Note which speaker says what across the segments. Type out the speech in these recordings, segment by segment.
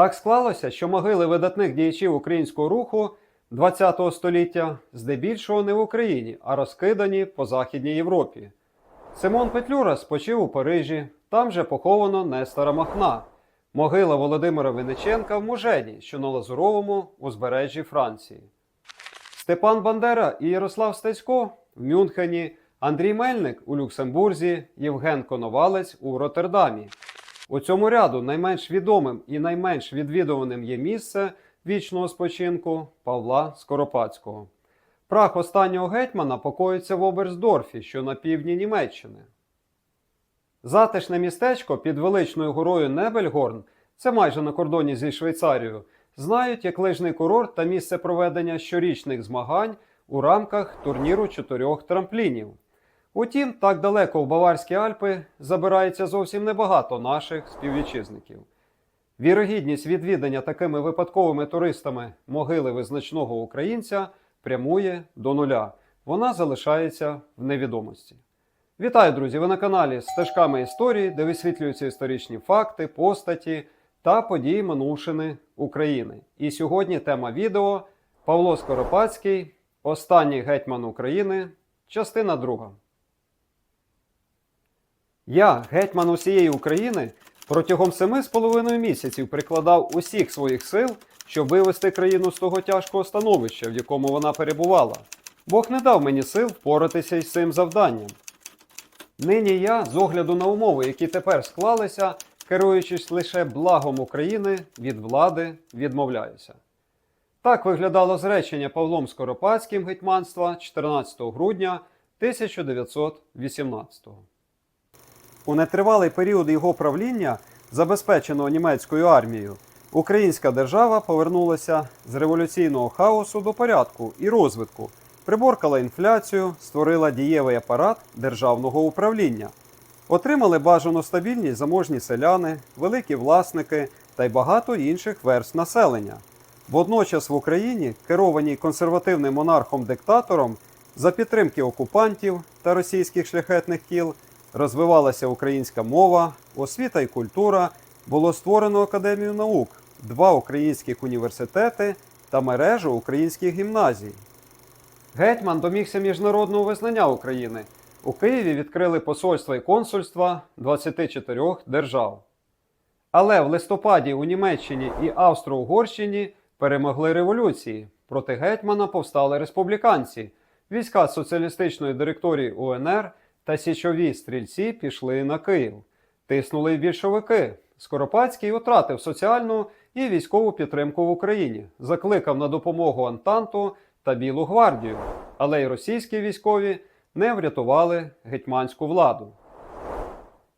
Speaker 1: Так склалося, що могили видатних діячів українського руху ХХ століття здебільшого не в Україні, а розкидані по Західній Європі. Симон Петлюра спочив у Парижі, там же поховано Нестора Махна, могила Володимира Винниченка в Мужені, що на Лазуровому узбережжі Франції. Степан Бандера і Ярослав Стецько в Мюнхені, Андрій Мельник у Люксембурзі, Євген Коновалець у Роттердамі. У цьому ряду найменш відомим і найменш відвідуваним є місце вічного спочинку Павла Скоропадського. Прах останнього гетьмана покоїться в Оберсдорфі, що на півдні Німеччини. Затишне містечко під величною горою Небельгорн, це майже на кордоні зі Швейцарією, знають як лижний курорт та місце проведення щорічних змагань у рамках турніру чотирьох трамплінів. Утім, так далеко в Баварські Альпи забирається зовсім небагато наших співвітчизників. Вірогідність відвідання такими випадковими туристами могили визначного українця прямує до нуля. Вона залишається в невідомості. Вітаю, друзі! Ви на каналі Стежками історії, де висвітлюються історичні факти, постаті та події минувшини України. І сьогодні тема відео Павло Скоропадський, останній гетьман України, частина друга. Я, гетьман усієї України, протягом семи з половиною місяців прикладав усіх своїх сил, щоб вивести країну з того тяжкого становища, в якому вона перебувала. Бог не дав мені сил впоратися із цим завданням. Нині я, з огляду на умови, які тепер склалися, керуючись лише благом України, від влади відмовляюся. Так виглядало зречення Павлом Скоропадським гетьманства 14 грудня 1918 У нетривалий період його правління, забезпеченого німецькою армією, українська держава повернулася з революційного хаосу до порядку і розвитку, приборкала інфляцію, створила дієвий апарат державного управління. Отримали бажану стабільність заможні селяни, великі власники та й багато інших верств населення. Водночас в Україні, керованій консервативним монархом-диктатором, за підтримки окупантів та російських шляхетних кіл, розвивалася українська мова, освіта і культура, було створено Академію наук, два українських університети та мережу українських гімназій. Гетьман домігся міжнародного визнання України. У Києві відкрили посольства і консульства 24 держав. Але в листопаді у Німеччині і Австро-Угорщині перемогли революції. Проти гетьмана повстали республіканці. Війська соціалістичної директорії УНР та січові стрільці пішли на Київ. Тиснули більшовики. Скоропадський втратив соціальну і військову підтримку в Україні, закликав на допомогу Антанту та Білу гвардію, але й російські військові не врятували гетьманську владу.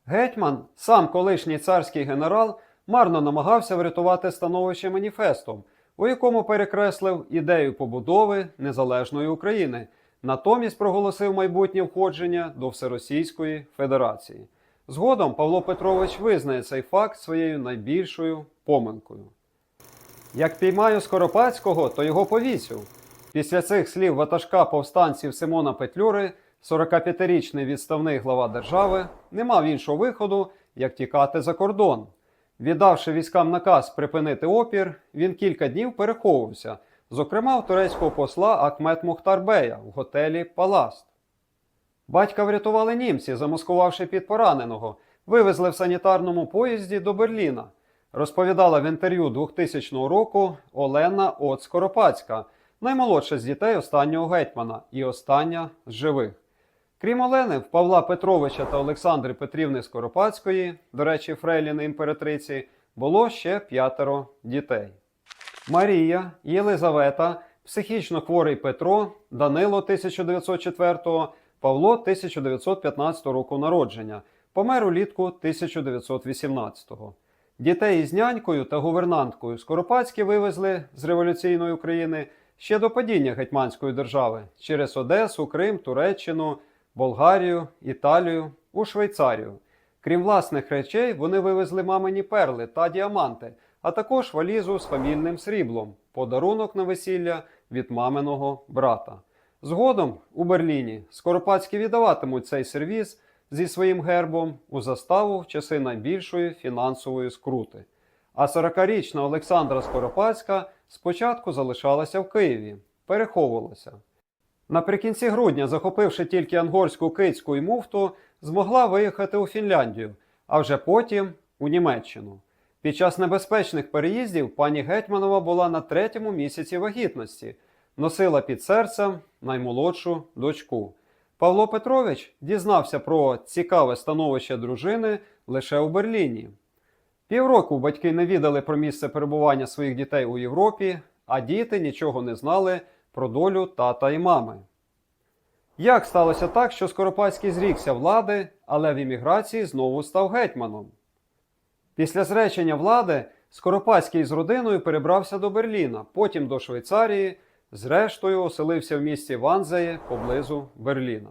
Speaker 1: Гетьман, сам колишній царський генерал, марно намагався врятувати становище маніфестом, у якому перекреслив ідею побудови незалежної України, натомість проголосив майбутнє входження до Всеросійської Федерації. Згодом Павло Петрович визнає цей факт своєю найбільшою помилкою. Як піймаю Скоропадського, то його повісю. Після цих слів ватажка повстанців Симона Петлюри 45-річний відставний глава держави не мав іншого виходу, як тікати за кордон. Віддавши військам наказ припинити опір, він кілька днів переховувався, зокрема у турецького посла Акмет Мухтарбея в готелі Паласт. Батька врятували німці, замаскувавши під пораненого, вивезли в санітарному поїзді до Берліна. Розповідала в інтерв'ю 2000 року Олена От Скоропадська, наймолодша з дітей останнього гетьмана і остання з живих. Крім Олени, в Павла Петровича та Олександри Петрівни Скоропадської, до речі, Фрейліни імператриці, було ще п'ятеро дітей. Марія, Єлизавета, психічно хворий Петро, Данило 1904, Павло 1915 року народження, помер улітку 1918-го. Дітей із нянькою та гувернанткою Скоропадські вивезли з революційної України ще до падіння Гетьманської держави через Одесу, Крим, Туреччину, Болгарію, Італію, у Швейцарію. Крім власних речей, вони вивезли мамині перли та діаманти, а також валізу з фамільним сріблом, подарунок на весілля від маминого брата. Згодом у Берліні Скоропадські віддаватимуть цей сервіз зі своїм гербом у заставу в часи найбільшої фінансової скрути. а 40-річна Олександра Скоропадська спочатку залишалася в Києві, переховувалася. Наприкінці грудня, захопивши тільки ангорську кицьку і муфту, змогла виїхати у Фінляндію, а вже потім у Німеччину. Під час небезпечних переїздів пані Гетьманова була на третьому місяці вагітності, носила під серцем наймолодшу дочку. Павло Петрович дізнався про цікаве становище дружини лише у Берліні. Півроку батьки не відали про місце перебування своїх дітей у Європі, а діти нічого не знали про долю тата і мами. Як сталося так, що Скоропадський зрікся влади, але в імміграції знову став гетьманом? Після зречення влади Скоропадський з родиною перебрався до Берліна, потім до Швейцарії, зрештою оселився в місті Ванзеє поблизу Берліна.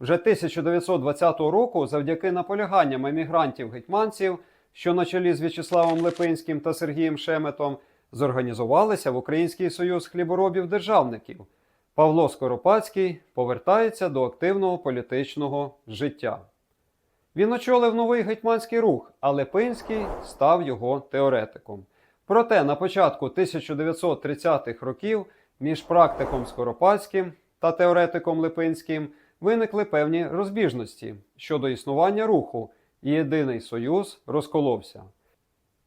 Speaker 1: Вже 1920 року, завдяки наполяганням емігрантів-гетьманців, що на чолі з В'ячеславом Липинським та Сергієм Шеметом, зорганізувалися в Український союз хліборобів-державників. Павло Скоропадський повертається до активного політичного життя. Він очолив новий гетьманський рух, а Липинський став його теоретиком. Проте на початку 1930-х років між практиком Скоропадським та теоретиком Липинським виникли певні розбіжності щодо існування руху, і єдиний союз розколовся.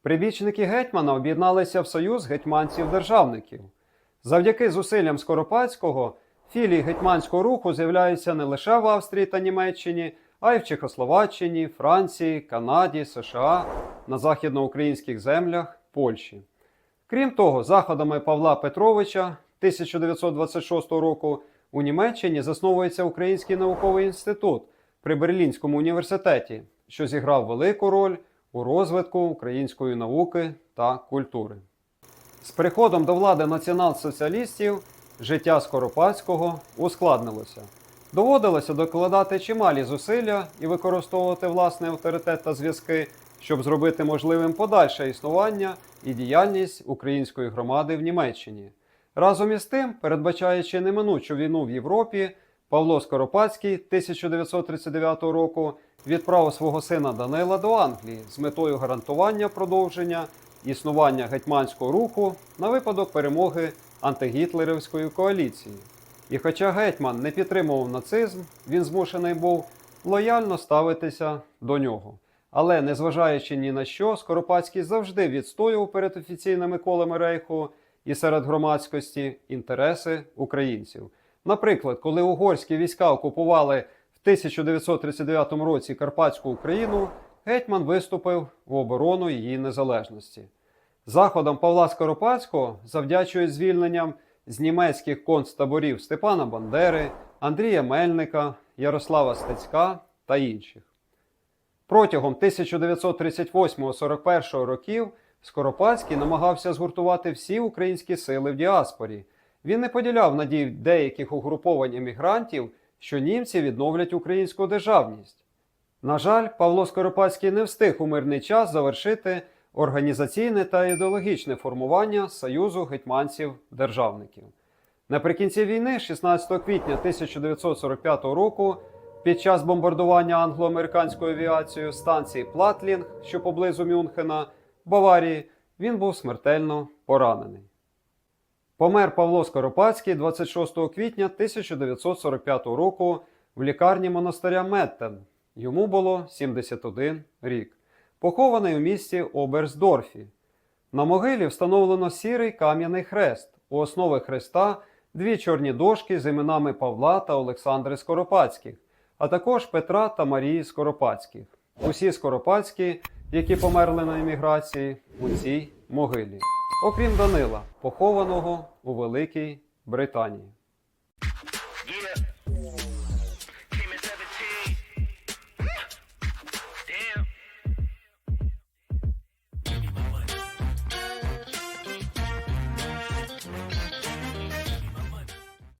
Speaker 1: Прибічники гетьмана об'єдналися в союз гетьманців-державників. Завдяки зусиллям Скоропадського філії гетьманського руху з'являються не лише в Австрії та Німеччині, а й в Чехословаччині, Франції, Канаді, США, на західноукраїнських землях Польщі. Крім того, заходами Павла Петровича 1926 року у Німеччині засновується Український науковий інститут при Берлінському університеті, що зіграв велику роль у розвитку української науки та культури. З приходом до влади націонал-соціалістів життя Скоропадського ускладнилося. Доводилося докладати чималі зусилля і використовувати власний авторитет та зв'язки, щоб зробити можливим подальше існування і діяльність української громади в Німеччині. Разом із тим, передбачаючи неминучу війну в Європі, Павло Скоропадський 1939 року відправив свого сина Данила до Англії з метою гарантування продовження існування гетьманського руху на випадок перемоги антигітлерівської коаліції. І хоча гетьман не підтримував нацизм, він змушений був лояльно ставитися до нього. Але, незважаючи ні на що, Скоропадський завжди відстоював перед офіційними колами рейху і серед громадськості інтереси українців. Наприклад, коли угорські війська окупували в 1939 році Карпатську Україну, гетьман виступив в оборону її незалежності. Заходом Павла Скоропадського завдячують звільненням з німецьких концтаборів Степана Бандери, Андрія Мельника, Ярослава Стецька та інших. Протягом 1938-41 років Скоропадський намагався згуртувати всі українські сили в діаспорі. Він не поділяв надій деяких угруповань емігрантів, що німці відновлять українську державність. На жаль, Павло Скоропадський не встиг у мирний час завершити організаційне та ідеологічне формування Союзу гетьманців-державників. Наприкінці війни, 16 квітня 1945 року, під час бомбардування англо-американською авіацією станції Платлінг, що поблизу Мюнхена, Баварії, він був смертельно поранений. Помер Павло Скоропадський 26 квітня 1945 року в лікарні монастиря Меттен. Йому було 71 рік. Похований у місті Оберсдорфі. На могилі встановлено сірий кам'яний хрест. У основи хреста дві чорні дошки з іменами Павла та Олександри Скоропадських, а також Петра та Марії Скоропадських. Усі Скоропадські, які померли на еміграції, у цій могилі. Окрім Данила, похованого у Великій Британії.